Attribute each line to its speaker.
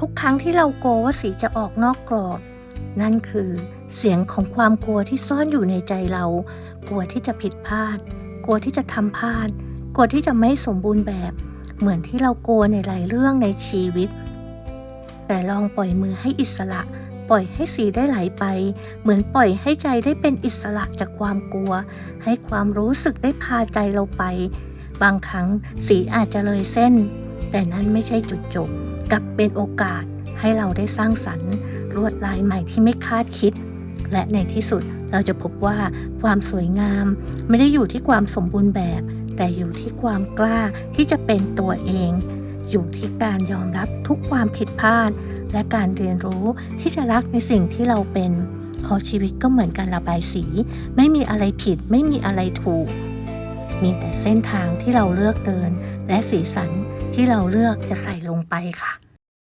Speaker 1: ทุกครั้งที่เรากลัวว่าสีจะออกนอกกรอบ นั่นคือเสียงของความกลัวที่ซ่อนอยู่ในใจเรา กลัวที่จะผิดพลาด กลัวที่จะทำพลาด กลัวที่จะไม่สมบูรณ์แบบ เหมือนที่เรากลัวในหลายเรื่องในชีวิต แต่ลองปล่อยมือให้อิสระ ปล่อยให้สีได้ไหลไป เหมือนปล่อยให้ใจได้เป็นอิสระจากความกลัว ให้ความรู้สึกได้พาใจเราไป บางครั้งสีอาจจะเลยเส้น แต่นั้นไม่ใช่จุดจบ กลับเป็นโอกาสให้เราได้สร้างสรรค์ลวดลายใหม่ที่ไม่คาดคิด และในที่สุดเราจะพบว่าความสวยงาม ไม่ได้อยู่ที่ความสมบูรณ์แบบ แต่อยู่ที่ความกล้าที่จะเป็นตัวเอง อยู่ที่การยอมรับทุกความผิดพลาด และการเรียนรู้ที่จะรักในสิ่งที่เราเป็นเพราะชีวิตก็เหมือนการระบายสี ไม่มีอะไรผิดไม่มีอะไรถูก มีแต่เส้นทางที่เราเลือกเดินและสีสัน ที่เราเลือกจะใส่ลงไปค่ะ